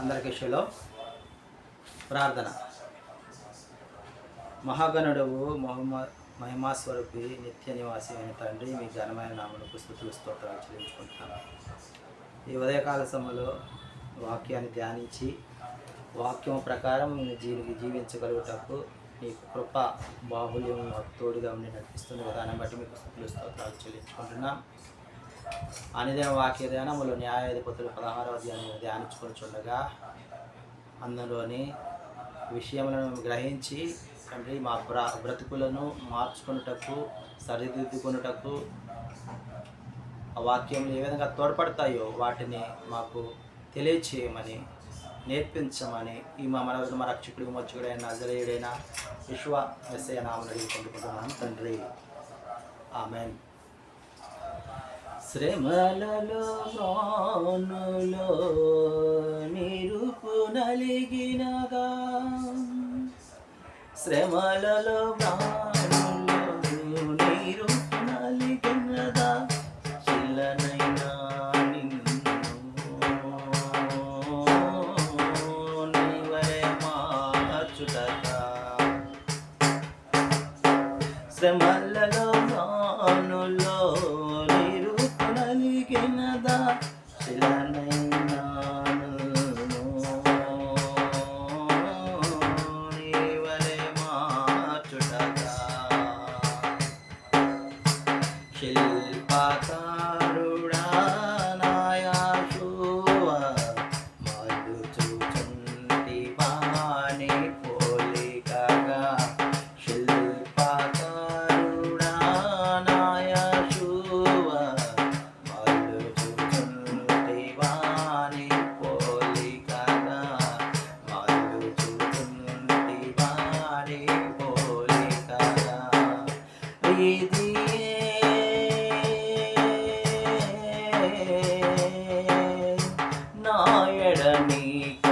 అందరికీ శిలో ప్రార్థన. మహాగణుడవు మహమ్మ మహిమాస్వరూపి నిత్య నివాసి అయిన తండ్రి మీ ఘనమైన నామలకు స్థుతులు స్తోత్రాలు చెల్లించుకుంటున్నాను. ఈ ఉదయకాల సమయంలో వాక్యాన్ని ధ్యానించి వాక్యం ప్రకారం జీవికి జీవించగలుగుటకు నీ కృప బాహుల్యం తోడుగా ఉండి నడిపిస్తున్న విధానం బట్టి మీకు స్థుతులు స్తోత్రాలు చెల్లించుకుంటున్నాం. అనిదిన వాక్య ధ్యానములు న్యాయాధిపతులు పదహారవ ధ్యానం ధ్యానించుకొని చూడగా అందులోని విషయములను గ్రహించి తండ్రి మా బ్ర బ్రతుకులను మార్చుకొనుటకు సరిదిద్దుకొనుటకు ఆ వాక్యములు ఏ విధంగా తోడ్పడతాయో వాటిని మాకు తెలియచేయమని నేర్పించమని ఈ మా మన మా రక్షకుడు మచ్చుకుడైన నజరేయుడైన విశ్వ ఎస్ఐ నామని అడుగుకుంటున్నాను తండ్రి. ఆమెన్. శ్రమలలో మౌనులో నిరుపు నలిగినగా. శ్రమలలో రానులో నిరుపు నలిగినదా చిల్లనైనా నిన్ను నీవలే శ్రమలలో నానులో Bravo. నాయడ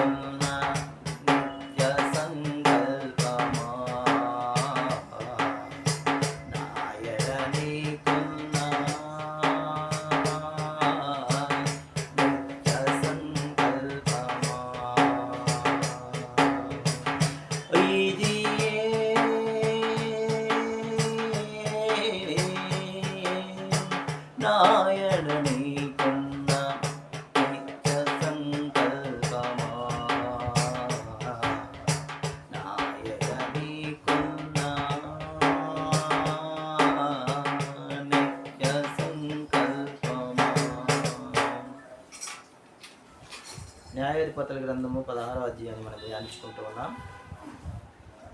న్యాయాధిపతుల గ్రంథము పదహారో అధ్యాయాన్ని మనం ధ్యానించుకుంటూ ఉన్నాం.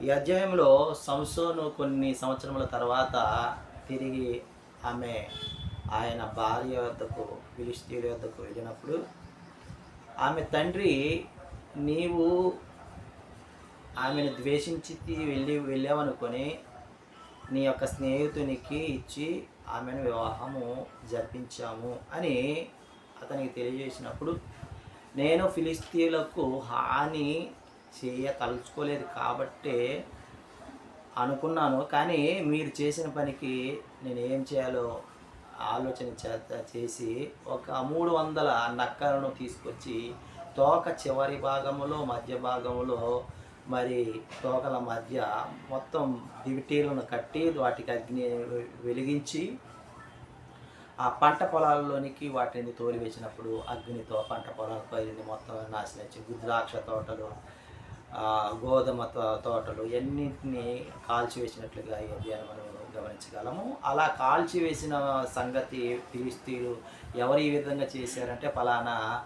ఈ అధ్యాయంలో సంసోను కొన్ని సంవత్సరముల తర్వాత తిరిగి ఆమె ఆయన భార్య వద్దకు ఫిలిస్తీన్ల వద్దకు వెళ్ళినప్పుడు ఆమె తండ్రి నీవు ఆమెను ద్వేషించి వెళ్ళి వెళ్ళావనుకొని నీ యొక్క స్నేహితునికి ఇచ్చి ఆమెను వివాహము జరిపించాము అని అతనికి తెలియజేసినప్పుడు నేను ఫిలిస్తీన్లకు హాని చేయ తలుచుకోలేదు కాబట్టే అనుకున్నాను. కానీ మీరు చేసిన పనికి నేను ఏం చేయాలో ఆలోచన చేత చేసి ఒక మూడు వందల నక్కలను తీసుకొచ్చి తోక చివరి భాగంలో మధ్య భాగంలో మరి తోకల మధ్య మొత్తం దివిటీలను కట్టి వాటికి అగ్ని వెలిగించి ఆ పంట పొలాల్లోనికి వాటిని తోలివేసినప్పుడు అగ్నితో పంట పొలాలు పైరింది మొత్తం నాశనం ద్రాక్ష తోటలు గోధుమ తోటలు ఎన్నింటినీ కాల్చివేసినట్లుగా ఈ మనం గమనించగలము. అలా కాల్చివేసిన సంగతి ఫిలిస్తీన్లు ఎవరు ఈ విధంగా చేశారంటే ఫలానా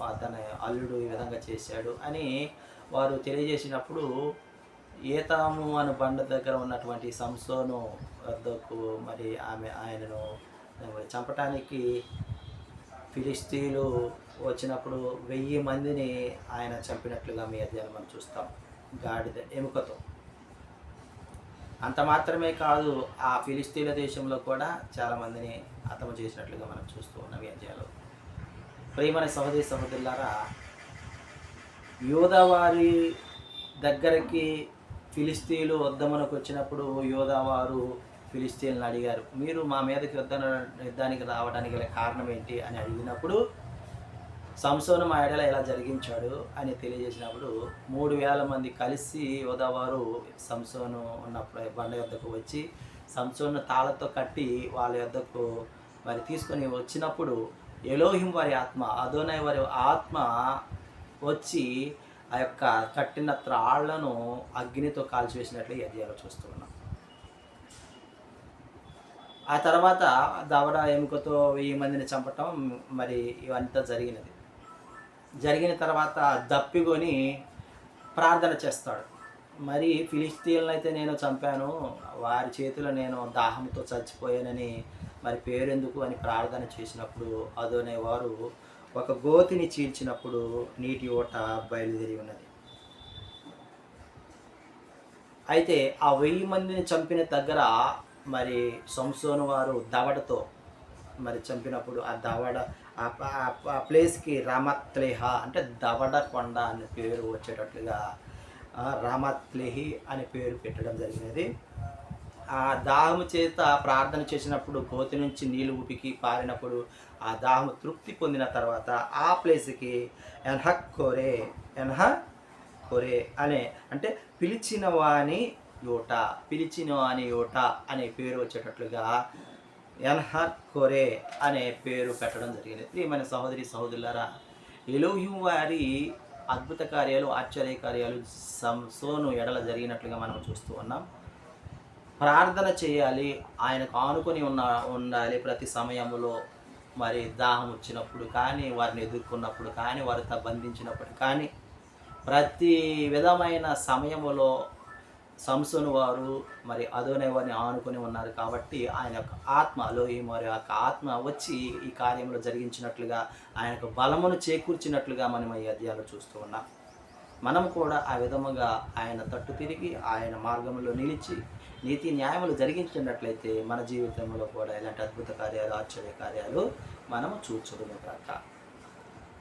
అతని అల్లుడు ఈ విధంగా చేశాడు అని వారు తెలియజేసినప్పుడు ఏతాము అను బండ దగ్గర ఉన్నటువంటి సంసోను వద్దకు మరి ఆమె ఆయనను చంపటానికి ఫిలిస్తీన్లు వచ్చినప్పుడు వెయ్యి మందిని ఆయన చంపినట్లుగా మీ అధ్యయనం మనం చూస్తాం. గాడిద ఎముకతో. అంత మాత్రమే కాదు ఆ ఫిలిస్తీన్ల దేశంలో కూడా చాలామందిని హతము చేసినట్లుగా మనం చూస్తూ ఉన్నాం ఈ అధ్యాయంలో ప్రేమని సహోదరి సహోదరులారా యోధవారి దగ్గరికి ఫిలిస్తీన్లు వద్దమనకు వచ్చినప్పుడు యోధావారు ఫిలిస్తీన్లు అడిగారు మీరు మా మీదకి యుద్ధ యుద్ధానికి రావడానికి గల కారణం ఏంటి? అని అడిగినప్పుడు సంసోను మా ఎడల ఇలా జరిగించాడు అని తెలియజేసినప్పుడు మూడు వేల మంది కలిసి యోధావారు సంసోను ఉన్న బండ యొద్దకు వచ్చి సంసోను తాళతో కట్టి వాళ్ళ యొద్దకు మరి తీసుకొని వచ్చినప్పుడు ఎలోహిం వారి ఆత్మ అదోనై వారి ఆత్మ వచ్చి ఆ యొక్క కట్టిన త్రాళ్ళను అగ్నితో కాల్చివేసినట్లు ఈ అధ్యాయంలో చూస్తూ ఉన్నాం. ఆ తర్వాత దవడ ఎముకతో వెయ్యి మందిని చంపటం మరి ఇవంతా జరిగినది. జరిగిన తర్వాత దప్పికొని ప్రార్థన చేస్తాడు. మరి ఫిలిస్తీన్లను అయితే నేను చంపాను వారి చేతిలో నేను దాహంతో చచ్చిపోయానని మరి పేరెందుకు అని ప్రార్థన చేసినప్పుడు అదోనే వారు ఒక గోతిని చీల్చినప్పుడు నీటి ఓట బయలుదేరి ఉన్నది. అయితే ఆ వెయ్యి మందిని చంపిన దగ్గర మరి సంసోను వారు దవడతో మరి చంపినప్పుడు ఆ దవడ ఆ ప్లేస్కి రామత్లేహ అంటే దవడ కొండ అనే పేరు వచ్చేటట్లుగా రామత్లేహి అనే పేరు పెట్టడం జరిగినది. ఆ దాహము చేత ప్రార్థన చేసినప్పుడు కోతి నుంచి నీళ్ళు ఉపికి పారినప్పుడు ఆ దాహము తృప్తి పొందిన తర్వాత ఆ ప్లేస్కి ఎన్హ కోరే ఎన్హ కొరే అనే అంటే పిలిచిన వాని యోట పిలిచిన అని యోట అనే పేరు వచ్చేటట్లుగా ఎన్హర్ కొరే అనే పేరు పెట్టడం జరిగింది. ప్రియమైన సహోదరి సహోదరులారా ఎలోహిం వారి అద్భుత కార్యాలు ఆశ్చర్య కార్యాలు సంసోను ఎడల జరిగినట్లుగా మనం చూస్తూ ఉన్నాం. ప్రార్థన చేయాలి ఆయనకు ఆనుకొని ఉన్న ఉండాలి ప్రతి సమయంలో. మరి దాహం వచ్చినప్పుడు కానీ వారిని ఎదుర్కొన్నప్పుడు కానీ వారితో బంధించినప్పుడు కానీ ప్రతి విధమైన సమయములో సంసోను వారు మరి అదోనే వారిని ఆనుకొని ఉన్నారు కాబట్టి ఆయన యొక్క ఆత్మ లోహి మరి యొక్క ఆత్మ వచ్చి ఈ కార్యంలో జరిగించినట్లుగా ఆయన యొక్క బలమును చేకూర్చినట్లుగా మనం ఈ అధ్యాయంలో చూస్తూ ఉన్నాం. మనం కూడా ఆ విధముగా ఆయన తట్టు తిరిగి ఆయన మార్గంలో నిలిచి నీతి న్యాయములు జరిగించినట్లయితే మన జీవితంలో కూడా ఇలాంటి అద్భుత కార్యాలు ఆశ్చర్య కార్యాలు మనము చూచుకునే కాక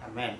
అమెన్